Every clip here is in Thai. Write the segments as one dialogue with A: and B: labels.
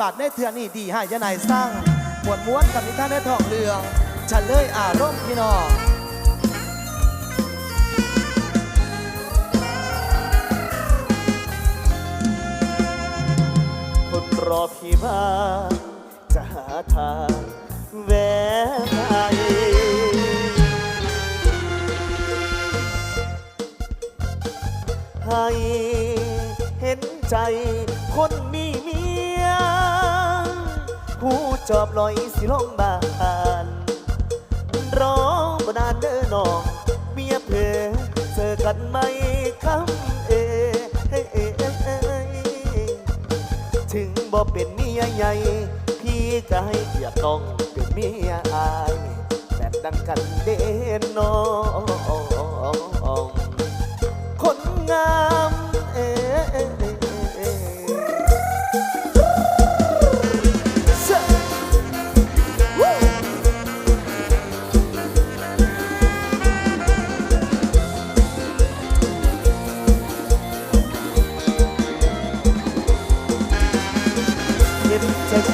A: บาทได้เทือนี่ดีให้ยะนายสร้างหมวดม้วนกับนิท่านในทองเรืองฉันเลยอารมณ์พี่น้อง
B: คนรอพี่มาจะหาทางแวะไปให้เห็นใจคนมีมี ยผู้จอบลอยสิลงบานร้องบนานเด้อน้องเมียเพอเจอกันไหมคำเอเอเอเอเอถึงบ่เป็นเมียใหญ่พี่ก็ให้เกียรติน้องเป็นเมียอายแม่ดังกันเด่นน้องคนงามเอ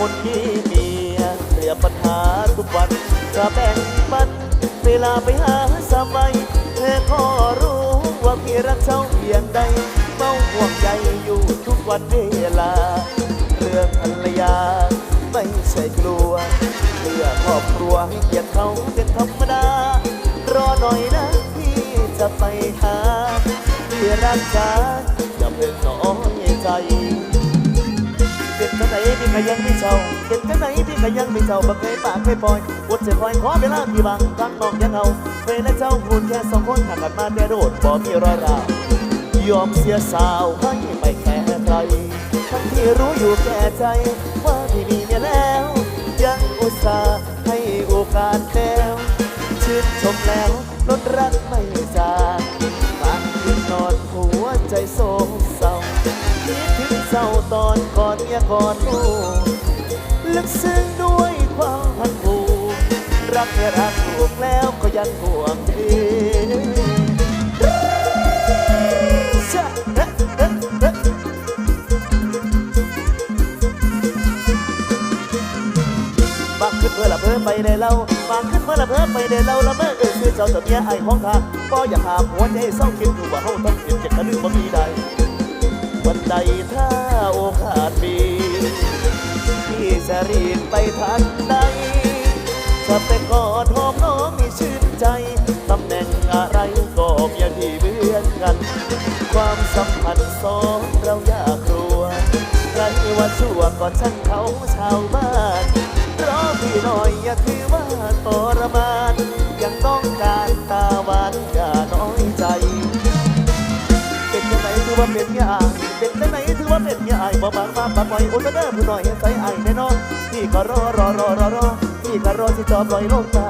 B: คนที่เมียเรียบปัญหาทุกวันจะแบ่งปันเวลาไปหาสบายเธอก็รู้ว่าพี่รักเจ้าเพียงใดเมาห่วงใจอยู่ทุกวันเวลา เรื่องภรรยาไม่ใช่กลัวเพื่อครอบครัวให้เกียรติเขาเป็นธรรมดา รอหน่อยนะพี่จะไปหาพี่รักษาอย่าเพิ่งนอย ก็ยังไม่เจ้าเป็นจังไหนพี่ก็ยังไม่เจ้าบังเคยปากเคยปล่อยอดจะคอยขอเวลาพี่บางรั้งน้องยังเอาเคยและเจ้าคุณแค่สองคนห่างกันมาแต่โดดบ่มีรอยราวยอมเสียสาวให้ไม่แคร์ใครทั้งที่รู้อยู่แก่ใจ ว่าพี่มีเมียแล้ว ยังอุตส่าห์ให้โอกาสแล้วชื่นชมแล้วลดรักไม่จางบางคืนนอนหัวใจโศก ศร้าตอนกอนเมียกอนลูกลึกซึ้งด้วยความพันผูกรักแค่รักถูกแล้วก็ยังห่วงพี่บางขึ้นเพื่อละเพิ่มไปในเราบางขึ้นเพื่อละเพิ่มไปในเราละเมื่อเอ่ยคือเจ้าแต่เมียไอ้ของข้าก็อย่าหาหัวใจเศร้าคิดอยู่ว่าเฮาต้องเปลี่ยนเจ็ดกระลืมบ่มีใดวันใดถ้า โอกาสมีพี่จะรีบไปทันใดจะไปกอดหอมน้องมีชื่นใจ ตำแหน่งอะไรก็ามาปากปล่อยโอ้ยเด้อผู้หน่อยเห็นใสไอ้แน่นอนพี่ก็รอรอรอรอรอพี่ก็รอที่จะปล่อยลงตา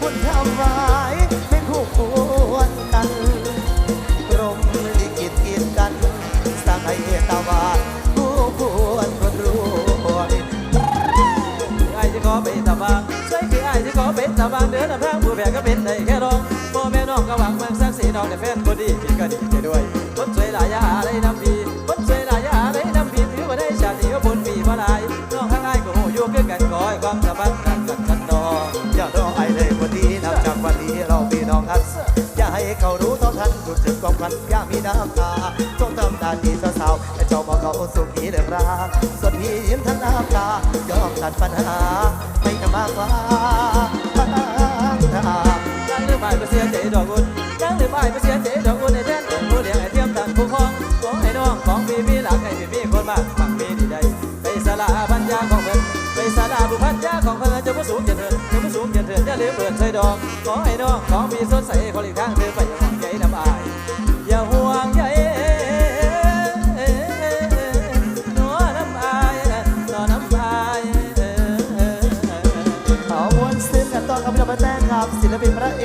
B: บุทำไว้
A: ไม่คู่ควรกันกรมลิขิตกีดกันสร้างให้ตาวาคู่ควรคนรู้ไอ้ที่ขอเป็นตาบางช่คือไอ้ที่ขเป็นตาบาง
C: เดินทางผู้แบกก็เป็นได้แค่รองพ่อแม่น้องก็หวังเมืองสักสีน้องแต่แฟนคนดีกินก็ด
A: รู้สึกความพันยามีน้ำตาจงทำตาดีสาวๆให้เจ้าบอกเขาสุขีเรื่องราวส่วนพี่ยิ้มทั้งน้ำตายอมตัดปัญหาไม่จะมากกว่าทางทาง
C: ยังหรือไม่ไปเสียใจดอกอุ่นยังหรือไม่ไปเสียใจดอกอุ่นในแท่นเป็นผู้เลี้ยงไอเทียมตันผู้ครองของไอ้น้องของพี่พี่หลักไอ้พี่พี่คนมากฝักมีดีใดไปสละพันยาของเพิ่นไปสละบุพันยาของเพิ่นจะผู้สูงเกียรติเถินจะผู้สูงเกียรติเถินอย่าลืมเปิดใส่ดอกขอไอ้น้องของพี่สดใสคนอีกทางเธอไปย่าห่วง